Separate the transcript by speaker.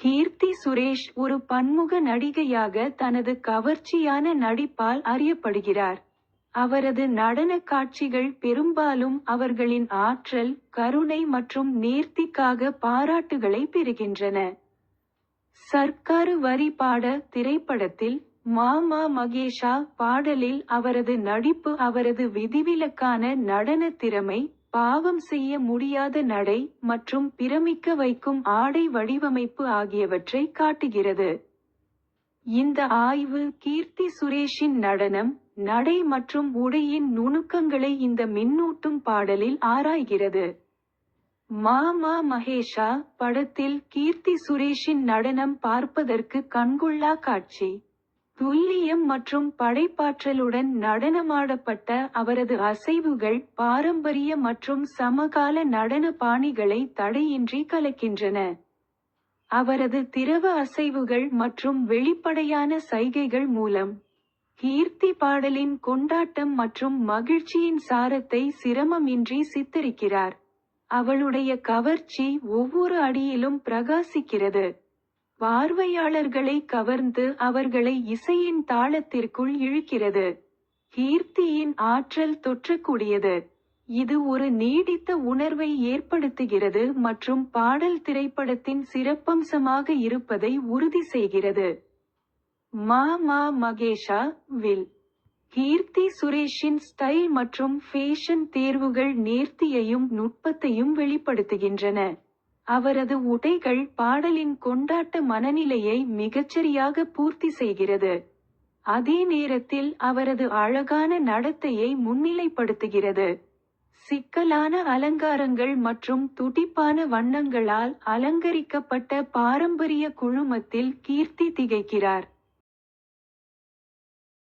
Speaker 1: கீர்த்தி சுரேஷ் ஒரு பன்முக நடிகையாக தனது கவர்ச்சியான நடிப்பால் அறியப்படுகிறார். அவரது நடன காட்சிகள் பெரும்பாலும் அவர்களின் ஆற்றல் கருணை மற்றும் நேர்த்திக்காக பாராட்டுகளை பெறுகின்றன. சர்க்காரு வரி பாட திரைப்படத்தில் மாமா மகேஷா பாடலில் அவரது நடிப்பு அவரது விதிவிலக்கான நடன திறமை பாவம் செய்ய முடியாத நடை மற்றும் பிரமிக்க வைக்கும் ஆடை வடிவமைப்பு ஆகியவற்றை காட்டுகிறது. இந்த ஆய்வு கீர்த்தி சுரேஷின் நடனம் நடை மற்றும் உடையின் நுணுக்கங்களை இந்த மின்னூட்டும் பாடலில் ஆராய்கிறது. மாமா மகேஷா படத்தில் கீர்த்தி சுரேஷின் நடனம் பார்ப்பதற்கு கண்கொள்ளா காட்சி. துல்லியம் மற்றும் படைப்பாற்றலுடன் நடனமாடப்பட்ட அவரது அசைவுகள் பாரம்பரிய மற்றும் சமகால நடன பாணிகளை தடையின்றி கலக்கின்றன. அவரது திரவ அசைவுகள் மற்றும் வெளிப்படையான சைகைகள் மூலம் கீர்த்தி பாடலின் கொண்டாட்டம் மற்றும் மகிழ்ச்சியின் சாரத்தை சிரமமின்றி சித்தரிக்கிறார். அவளுடைய கவர்ச்சி ஒவ்வொரு அடியிலும் பிரகாசிக்கிறது. பார்வையாளர்களை கவர்ந்து அவர்களை இசையின் தாளத்திற்குள் இழுக்கிறது. கீர்த்தியின் ஆற்றல் தொற்றக்கூடியது. இது ஒரு நீடித்த உணர்வை ஏற்படுத்துகிறது மற்றும் பாடல் திரைப்படத்தின் சிறப்பம்சமாக இருப்பதை உறுதி செய்கிறது. மா மா மகேஷா வில். கீர்த்தி சுரேஷின் ஸ்டைல் மற்றும் ஃபேஷன் தேர்வுகள் நேர்த்தியையும் நுட்பத்தையும் வெளிப்படுத்துகின்றன. அவரது உடைகள் பாடலின் கொண்டாட்ட மனநிலையை மிகச்சரியாக பூர்த்தி செய்கிறது. அதே நேரத்தில் அவரது அழகான நடத்தையை முன்னிலைப்படுத்துகிறது. சிக்கலான அலங்காரங்கள் மற்றும் துடிப்பான வண்ணங்களால் அலங்கரிக்கப்பட்ட பாரம்பரிய குழுமத்தில் கீர்த்தி திகைக்கிறார்.